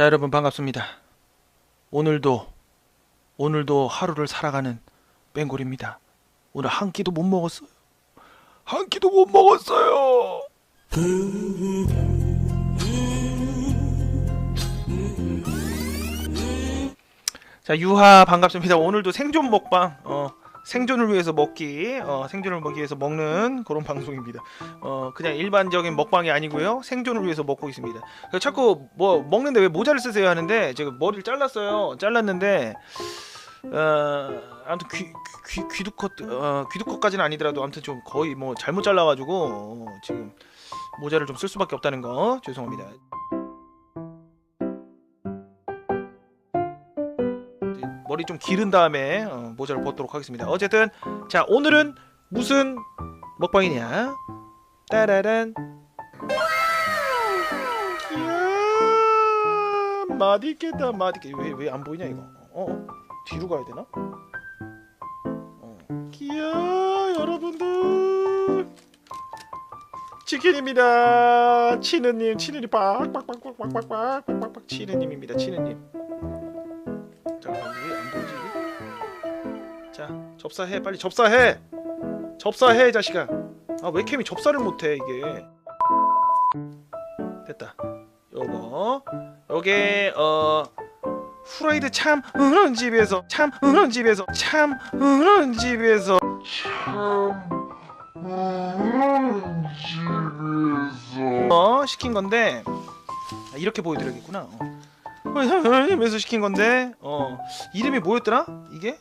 자, 여러분 반갑습니다. 오늘도 오늘도 하루를 살아가는 ben골입니다. 오늘 한 끼도 못 먹었어요. 한 끼도 못 먹었어요. 자, 유하 반갑습니다. 오늘도 생존 먹방 어 생존을 위해서 먹기, 어, 생존을 먹기 위해서 먹는 그런 방송입니다. 어, 그냥 일반적인 먹방이 아니고요. 생존을 위해서 먹고 있습니다. 자꾸 뭐 먹는데 왜 모자를 쓰세요 하는데 제가 머리를 잘랐어요. 잘랐는데 어, 아무튼 귀, 귀 귀두컷 어, 귀두컷까지는 아니더라도 아무튼 좀 거의 뭐 잘못 잘라가지고 어, 지금 모자를 좀 쓸 수밖에 없다는 거 죄송합니다. 머리 좀 기른 다음에 어, 모자를 벗도록 하겠습니다. 어쨌든 자 오늘은 무슨 먹방이냐? 따라란. 이야, 맛있겠다, 맛있겠다. 왜왜 안 보이냐 이거? 어, 어, 뒤로 가야 되나? 어. 기야 여러분들 치킨입니다. 치느님, 치느님 빡빡빡빡빡빡빡빡빡 치느님입니다. 치느님. 자 접사해 빨리 접사해. 접사해 이 자식아. 아 웹캠이 접사를 못해 이게. 됐다. 요거 요게 어 후라이드 참 으는 집에서 참 으는 집에서 참 으는 집에서 어 시킨 건데 아, 이렇게 보여드려야겠구나. 어. 집에서 시킨 건데 어 이름이 뭐였더라? 이게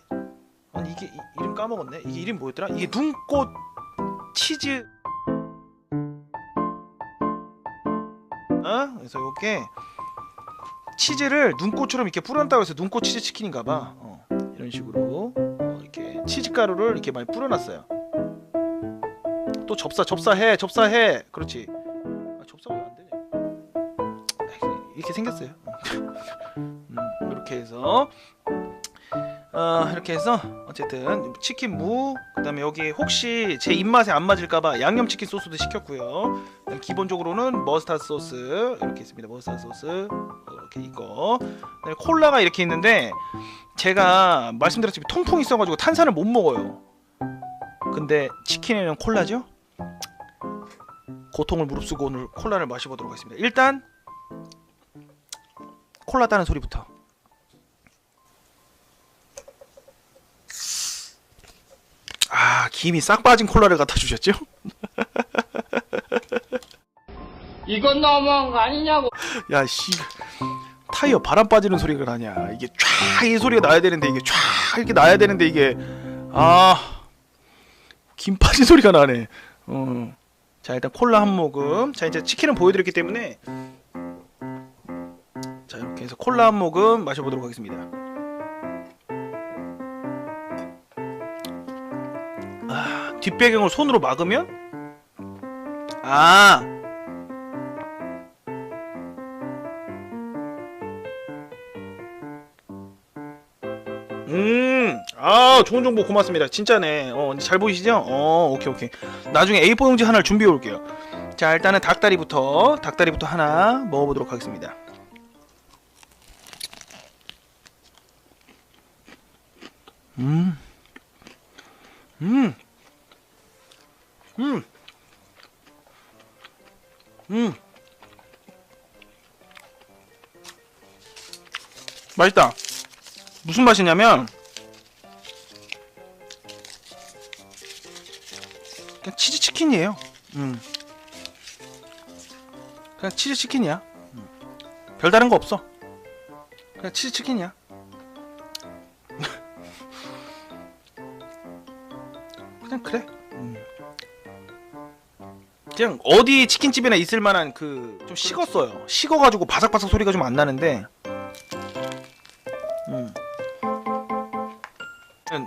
아니 이게 이, 이름 까먹었네. 이게 이름 뭐였더라? 이게 눈꽃 치즈. 어? 그래서 요게 치즈를 눈꽃처럼 이렇게 뿌려놨다고 해서 눈꽃 치즈 치킨인가 봐. 어, 이런 식으로 어, 이렇게 치즈 가루를 이렇게 많이 뿌려놨어요. 또 접사 접사해 접사해. 그렇지. 아, 접사가 왜 안되냐 이렇게 생겼어요. 음, 이렇게 해서 어, 이렇게 해서 어쨌든 치킨 무 그다음에 여기 혹시 제 입맛에 안 맞을까봐 양념치킨 소스도 시켰고요. 기본적으로는 머스타드 소스 이렇게 있습니다. 머스타드 소스 이렇게 이거. 그다음에 콜라가 이렇게 있는데 제가 말씀드렸지만 통풍이 있어가지고 탄산을 못 먹어요. 근데 치킨에는 콜라죠? 고통을 무릅쓰고 오늘 콜라를 마셔보도록 하겠습니다. 일단 콜라 따는 소리부터 아 김이 싹 빠진 콜라를 갖다 주셨죠? 이건 너무한 거 아니냐고. 야 씨. 타이어 바람 빠지는 소리가 나냐. 이게 쫙 이 소리가 나야 되는데 이게 쫙 이렇게 나야 되는데 이게. 아 김 빠진 소리가 나네. 어. 자 일단 콜라 한 모금. 자 이제 치킨은 보여 드렸기 때문에. 자 이렇게 해서 콜라 한 모금 마셔 보도록 하겠습니다 뒷배경을 손으로 막으면 아 음, 아, 좋은 정보 고맙습니다. 진짜네. 어, 잘 보이시죠? 어, 오케이, 오케이. 나중에 A4 용지 하나를 준비해 올게요. 자, 일단은 닭다리부터, 닭다리부터 하나 먹어보도록 하겠습니다. 음, 음, 음, 음. 맛있다. 무슨 맛이냐면 그냥 치즈 치킨이에요. 음. 그냥 치즈 치킨이야. 음. 별다른 거 없어. 그냥 치즈 치킨이야. 그냥 그래. 음. 그냥 어디 치킨집이나 있을 만한 그 좀 식었어요. 식어가지고 바삭바삭 소리가 좀 안 나는데. 음.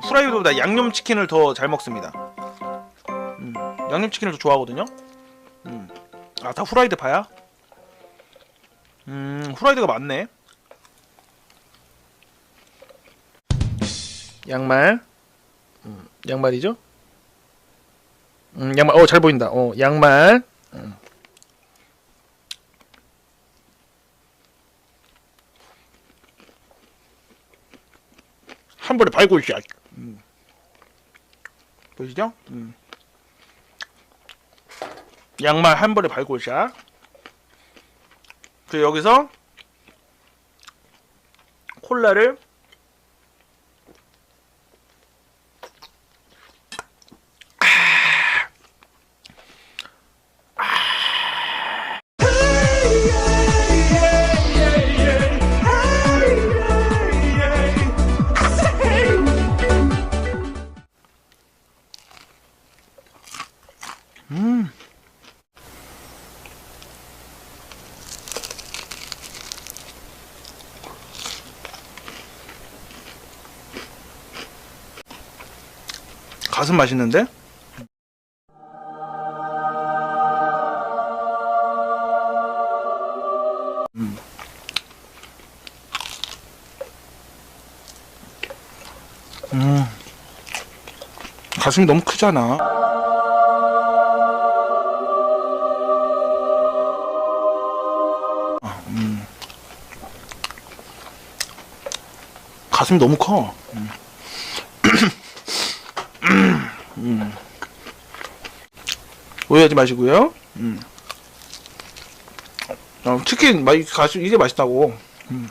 후라이드보다 양념 치킨을 더 잘 먹습니다. 음, 양념 치킨을 더 좋아하거든요. 음. 아, 다 후라이드 파야? 음, 후라이드가 많네. 양말. 음, 양말이죠? 음, 양말. 어, 잘 보인다. 어, 양말. 음. 한 번에 밟고 있어. 음. 보시죠? 음. 양말 한 번에 밟고 있어. 그 여기서 콜라를 가슴 맛있는데? 음. 음. 가슴이 너무 크잖아. 아, 음. 가슴이 너무 커. 오해하지 마시고요. 음. 어, 치킨 맛 가슴 이게 맛있다고. 음.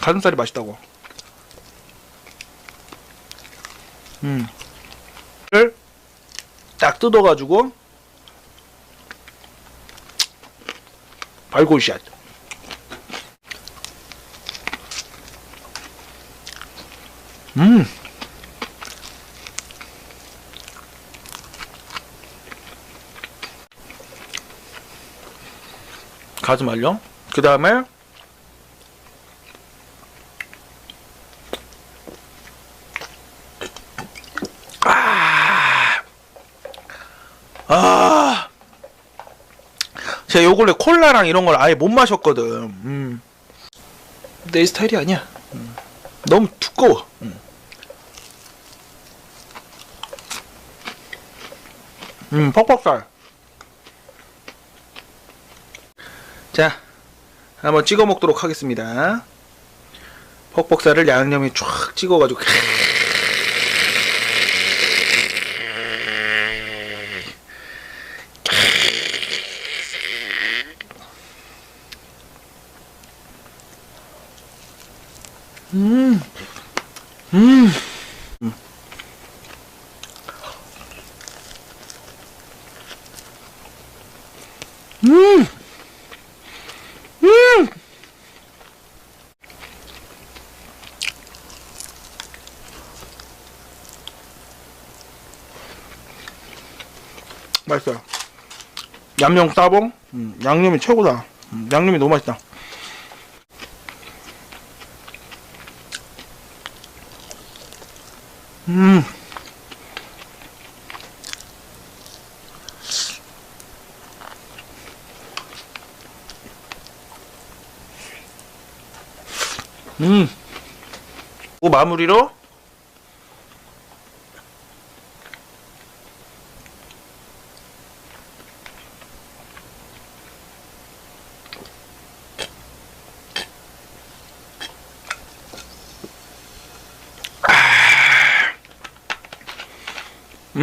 가슴살이 맛있다고. 음. 딱 뜯어가지고 발골샷. 음. 가슴 알려. 그 다음에 아, 아, 제가 요 근래 콜라랑 이런 걸 아예 못 마셨거든. 음. 내 스타일이 아니야. 음. 너무 두꺼워. 음. 음, 퍽퍽살. 자, 한번 찍어 먹도록 하겠습니다. 퍽퍽살을 양념에 쫙 찍어가지고. 음, 음, 음. 맛있어요. 얌양 따봉? 음, 양념이 최고다. 음, 양념이 너무 맛있다. 음. 음. 그 마무리로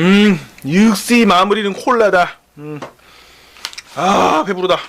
음, 육시 마무리는 콜라다. 음. 아, 배부르다.